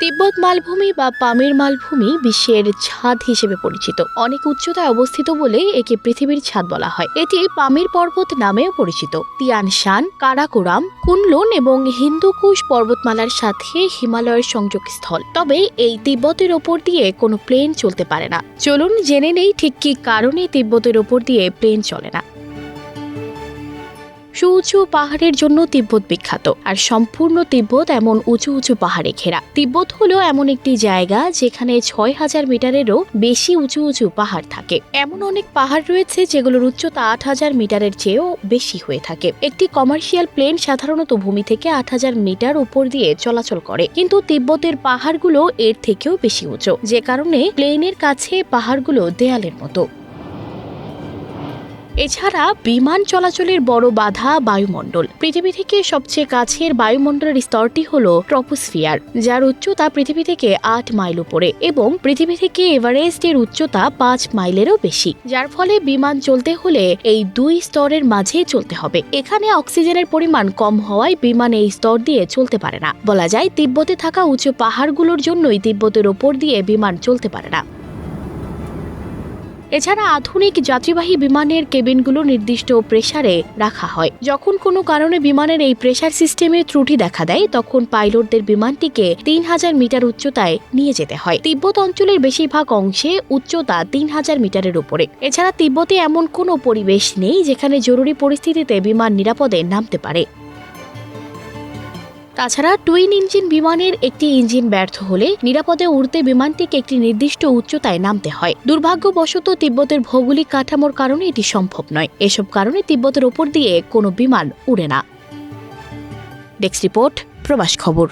তিব্বত মালভূমি বা পামের মালভূমি বিশ্বের ছাদ হিসেবে পরিচিত। অনেক উচ্চতায় অবস্থিত বলে একে পৃথিবীর ছাদ বলা হয়। এটি পামির পর্বত নামেও পরিচিত। তিয়ানশান, কারাকোরাম, কুনলুন এবং হিন্দুকুশ পর্বতমালার সাথে হিমালয়ের সংযোগ স্থল তবে এই তিব্বতের ওপর দিয়ে কোনো প্লেন চলতে পারে না। চলুন জেনে নেই ঠিক কী কারণে তিব্বতের ওপর দিয়ে প্লেন চলে না। সুউঁচু পাহাড়ের জন্য তিব্বত বিখ্যাত। আর সম্পূর্ণ তিব্বত এমন উঁচু উঁচু পাহাড়ে ঘেরা। তিব্বত হলো এমন একটি জায়গা যেখানে ছয় হাজার মিটারেরও বেশি উঁচু উঁচু পাহাড় থাকে। এমন অনেক পাহাড় রয়েছে যেগুলোর উচ্চতা আট হাজার মিটারের চেয়েও বেশি হয়ে থাকে। একটি কমার্শিয়াল প্লেন সাধারণত ভূমি থেকে আট হাজার মিটার উপর দিয়ে চলাচল করে। কিন্তু তিব্বতের পাহাড়গুলো এর থেকেও বেশি উঁচু। যে কারণে প্লেনের কাছে পাহাড়গুলো দেয়ালের মতো। এছাড়া বিমান চলাচলের বড় বাধা বায়ুমণ্ডল। পৃথিবী থেকে সবচেয়ে কাছের বায়ুমণ্ডলের স্তরটি হল ট্রপোস্ফিয়ার, যার উচ্চতা পৃথিবী থেকে আট মাইল উপরে এবং পৃথিবী থেকে এভারেস্টের উচ্চতা পাঁচ মাইলেরও বেশি। যার ফলে বিমান চলতে হলে এই দুই স্তরের মাঝে চলতে হবে। এখানে অক্সিজেনের পরিমাণ কম হওয়ায় বিমান এই স্তর দিয়ে চলতে পারে না। বলা যায়, তিব্বতে থাকা উঁচু পাহাড়গুলোর জন্যই তিব্বতের ওপর দিয়ে বিমান চলতে পারে না। এছাড়া আধুনিক যাত্রীবাহী বিমানের কেবিনগুলো নির্দিষ্ট প্রেসারে রাখা হয়। যখন কোনো কারণে বিমানের এই প্রেসার সিস্টেমে ত্রুটি দেখা দেয়, তখন পাইলটদের বিমানটিকে তিন হাজার মিটার উচ্চতায় নিয়ে যেতে হয়। তিব্বত অঞ্চলের বেশিরভাগ অংশে উচ্চতা তিন হাজার মিটারের উপরে। এছাড়া তিব্বতে এমন কোনো পরিবেশ নেই যেখানে জরুরি পরিস্থিতিতে বিমান নিরাপদে নামতে পারে। তাছাড়া টুইন ইঞ্জিন বিমানের একটি ইঞ্জিন ব্যর্থ হলে নিরাপদে উড়তে বিমানটিকে একটি নির্দিষ্ট উচ্চতায় নামতে হয়। দুর্ভাগ্যবশত তিব্বতের ভৌগোলিক কাঠামোর কারণে এটি সম্ভব নয়। এসব কারণে তিব্বতের ওপর দিয়ে কোনো বিমান উড়ে না। ডেস্ক রিপোর্ট, প্রবাস খবর।